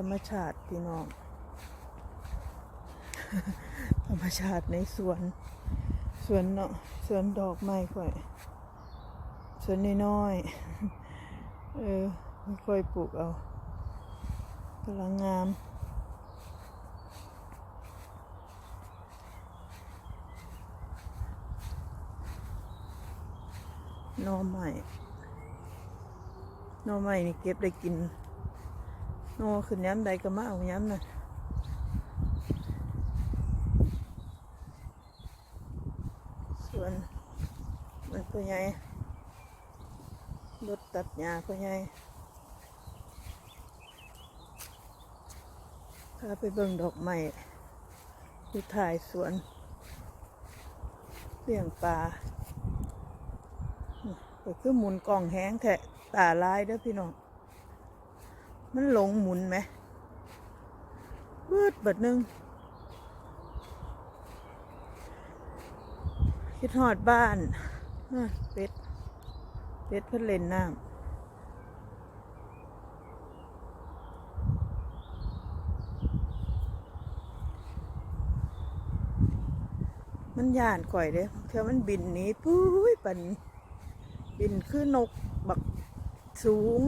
ธรรมชาติพี่น้อง ธรรมชาติในสวน สวนเนาะ สวนดอกไม้ค่อย สวนน้อยๆ เออไม่ค่อยปลูกเอากำลังงามน่อไม้หน่อไม้นี่เก็บได้กิน น่อขึ้นย้ำใดก็มาเอาย้ำน่ะส่วนมันตัวใหญ่รถตัดหญ้าตัวใหญ่พาไปเบิ่งดอกไม้ที่ถ่ายสวนเลี้ยงปลาก็คือหมุนกล่องแห้งแทะตาลายเด้อพี่น้อง มันหลงหมุนไหมเบิดเบิดนึงคิดหอดบ้านเป็ด เป็ดเพิ่นเล่นน้ำมันย่านก่อยเด้เธอมันบินนีปุ้ยปันบินคือนก บักสูง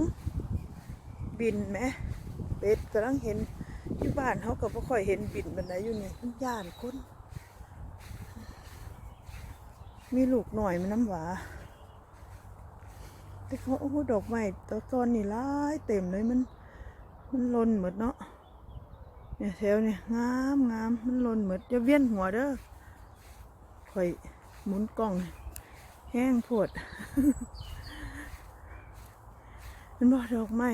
บินไหมเป็ดกำลังเห็นอยู่บ้านเขาก็บ่ค่อยเห็นบินบันไดอยู่นี่มันย่านคนมีลูกหน่อยมันน้ำหวาแต่เขาโอ้ดอกไม้ตอตอนนี่ร้ายเต็มเลยมัน มันลนหมดเนาะเนี่ยแถวเนี่ยงามงามมันลนหมดจะเวียนหัวเด้อค่อยหมุนกล้อง แห้งโพดมันบอกดอกไม้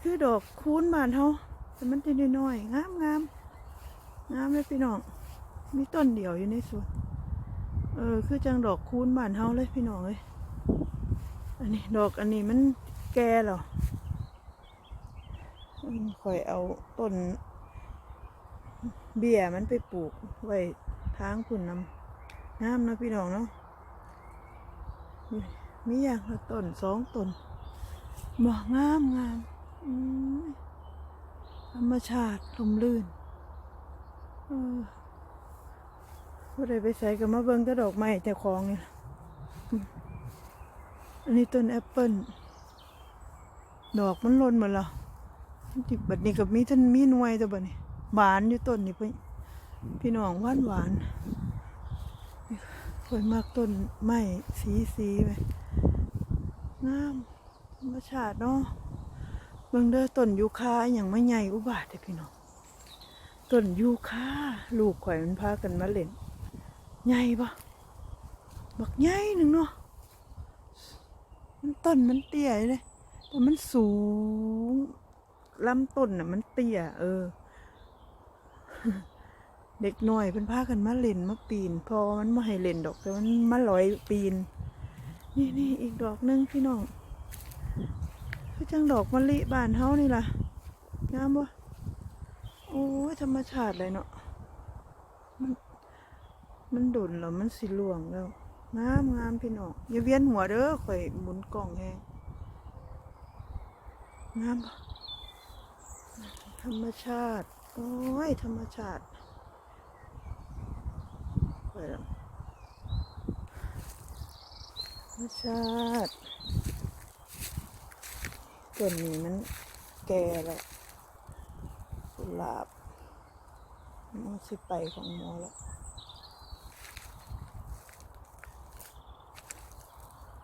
คือดอกคูนบานเฮาแต่มันจะน้อยๆงามงามงามเลยพี่น้อง มีต้นเดียวอยู่ในสวนเออคือจังดอกคูนบานเฮาเลยพี่น้องเลยอันนี้ดอกอันนี้มันแก่หรออืมข่อยเอาต้น เบี้ยมันไปปลูกไว้ทางพุ่นนำงามนะพี่น้องเนาะมีอย่างละต้นสองต้นบ่งามงามอืม ธรรมชาติลมลื่นเออผู้ใดไปใส่ก็มาเบิงแต่ดอกไม้แต่ของเนี่ล่ะอืมอันนี้ต้นแอปเปิ้ลดอกมันล่นหมาแล้วจิบบัดนี้กับมีท่านมีหน่วยแต่บัดนี้หวานอยู่ต้นนี่พี่พี่น้องหวานหวานๆคยมากต้นไม้สีสีไปงามธรรมชาติเนาะ เบิ่งเด้อต้นยูคาอย่างไม่ใหญ่อุบาทเลยพี่น้องต้นยูคาลูกข่อยมันพากันมาเล่นใหญ่ปะบักใหญ่หนึ่งเนาะมันต้นมันเตี้ยเลยแต่มันสูงลำต้นน่ะมันเตี้ยเออ เด็กน้อยเป็นพากันมาเล่นมาปีน พอมันมาให้เล่นดอกแต่มันมาลอยปีน นี่นี่อีกดอกนึงพี่น้อง คือจังดอกมะลิบานเฮานี่ล่ะงามบ่โอ้ยธรรมชาติเลยเนาะมันมันดุนแล้วมันสิหลวงแล้วงามงามพี่น้องอย่าเวียนหัวเด้อข่อยหมุนกล่องแฮงงามบ่ธรรมชาติ โอ้ย ธรรมชาติไปแล้วธรรมชาติ ต้นนี้มันแก่แล้วกุหลาบมันสิไปของมอแล้ว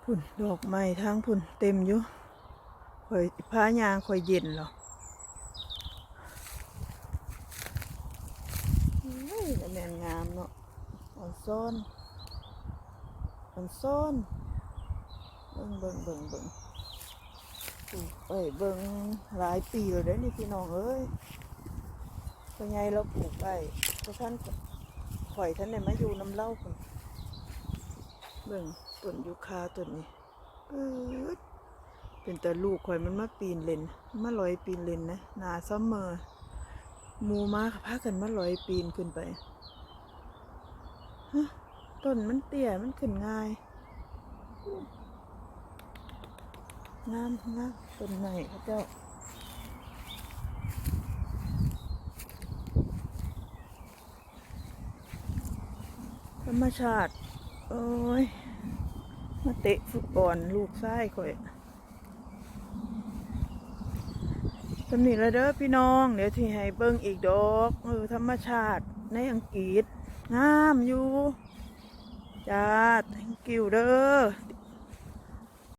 พุ่นดอกไม้ทางพุ่นเต็มอยู่ข่อยพายางข่อยเย็นเหรอเฮ้ยแมนงามเนาะอ่อนซ้อนอ่อนซ้อนเบิ่งเบิ่งเบิ่งเบิ่ง เอ้ยเบิงหลายปีแล้วเด้นี่พี่น้องเอ้ยเป็นไงเราปลูกไปเพราะท่านข่อยท่านเนี่ยมาอยู่น้ำเล่าคนเบิ่งต้นยูคาต้นนี้เออเป็นแต่ลูกข่อยมันมาปีนเลนมาลอยปีนเลนนะหนาซัมเมอร์มูมาพากันมาลอยปีนขึ้นไปต้นมันเตี้ยมันขึ้นง่าย งามมามต้นใหม่พระเจ้าธรรมชาติ โอ้ย มาเตะฟุตบอลลูกซ้ายข่อยสำนีละเด้อพี่น้อง เดี๋ยวที่ให้เบิ้งอีกดอกเออธรรมชาติในอังกฤษ งามอยู่ จ้า thank you เด้อ